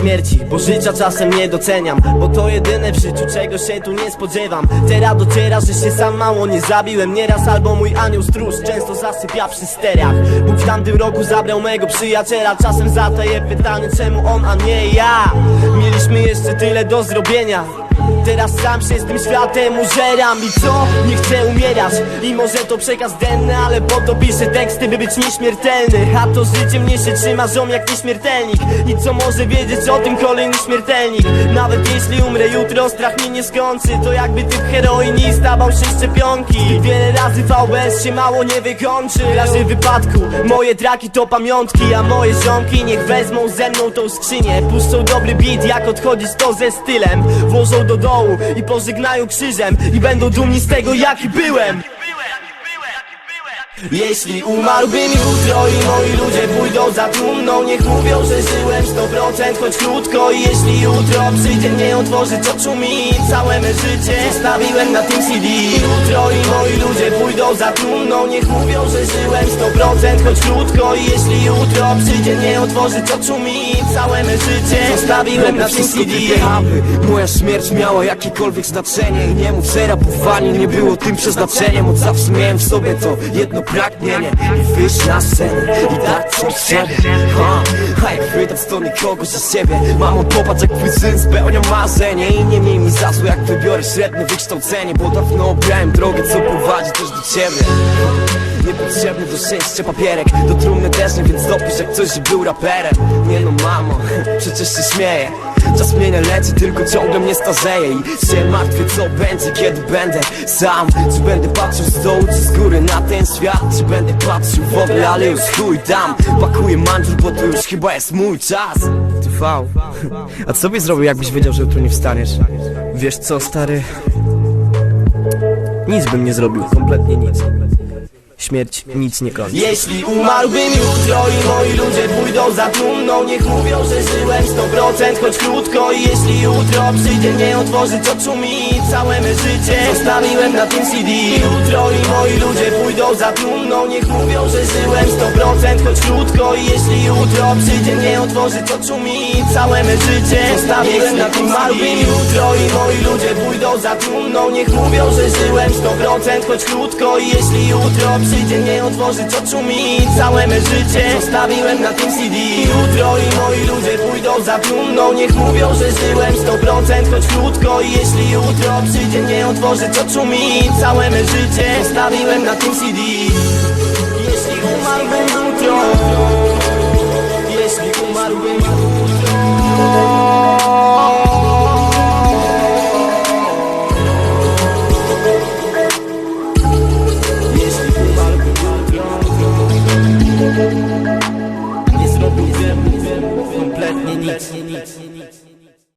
śmierci Bo życia czasem nie doceniam. Bo to jedyne w życiu, czego się tu nie spodziewam. Teraz dociera, że się sam mało nie zabiłem. Nieraz albo mój anioł stróż często zasypia przy sterach. Bóg w tamtym roku zabrał mego przyjaciela. Czasem zadaję pytanie, czemu on, a nie ja? Mieliśmy jeszcze tyle do zrobienia Teraz sam się z tym światem użeram I co? Nie chcę umierać I może to przekaz denny Ale po to piszę teksty, by być nieśmiertelny. A to życie mnie się trzyma ziom jak nieśmiertelnik. I co może wiedzieć o tym kolejny śmiertelnik? Nawet jeśli umrę jutro, strach mnie nie skończy. To jakby typ heroinista bał się szczepionki. I wiele razy VBS się mało nie wykończy. W razie wypadku, moje traki to pamiątki A moje ziomki niech wezmą ze mną tą skrzynię. Puszczą dobry beat, jak odchodzić to ze stylem. Włożą do dołu i pożegnają krzyżem I będą dumni z tego jaki byłem jeśli umarłbym jutro i moi ludzie pójdą za trumną Niech mówią, że żyłem 100% choć krótko. I jeśli jutro przyjdzie mnie otworzyć oczu mi Całe me życie zostawiłem na tym CD Jutro i moi ludzie pójdą za trumną Niech mówią, że żyłem 100% choć krótko. I jeśli jutro przyjdzie mnie otworzyć oczu mi Całe me życie zostawiłem na tym CD aby Moja śmierć miała jakiekolwiek znaczenie. I nie mów, że nie było tym przeznaczeniem. Od zawsze miałem w sobie to jedno pragnienie I wyjść na scenę i dać coś siebie ha, A jak wydać to nikogo z siebie. Mamo popatrz jak twój syn spełnia marzenie. I nie miej mi za złe jak wybiorę średnie wykształcenie Bo dawno obrałem drogę co prowadzi też do ciebie. Niepotrzebny do szczęścia papierek. Do trumny też nie, więc dopisz jak coś, że był raperem. Nie no mamo, przecież się śmieję Czas mnie nie leci, tylko ciągle mnie starzeje I się martwię co będzie, kiedy będę sam. Czy będę patrzył z dołu, czy z góry na ten świat? Czy będę patrzył w ogóle, ale już chuj tam Pakuję manżur, bo to już chyba jest mój czas. Ty V, a co byś zrobił jakbyś wiedział, że jutro nie wstaniesz? Wiesz co stary? Nic bym nie zrobił, kompletnie nic Śmierć nic nie kończy. Jeśli umarłbym jutro i moi ludzie pójdą za trumną Niech mówią, że żyłem 100% choć krótko. I jeśli jutro przyjdzie mnie otworzyć oczu mi Całe me życie. Zostawiłem na tym CD Jutro i moi ludzie pójdą za trumną Niech mówią, że żyłem 100% choć krótko. I jeśli jutro przyjdzie mnie otworzyć oczu mi Całe me życie. Zostawiłem na tym umarłbym jutro i moi ludzie pójdą za trumną Niech mówią, że żyłem 100% choć krótko. I jeśli jutro przyjdzie mnie otworzyć oczu mi Całe me życie. Zostawiłem na tym CD Jutro i moi ludzie pójdą za trumną Niech mówią, że żyłem 100% choć krótko. I jeśli jutro przyjdzie mnie otworzyć oczu mi Całe me życie. Zostawiłem na tym CD Jeśli umarłbym jutro jutro Nie zrobiłbym kompletnie nic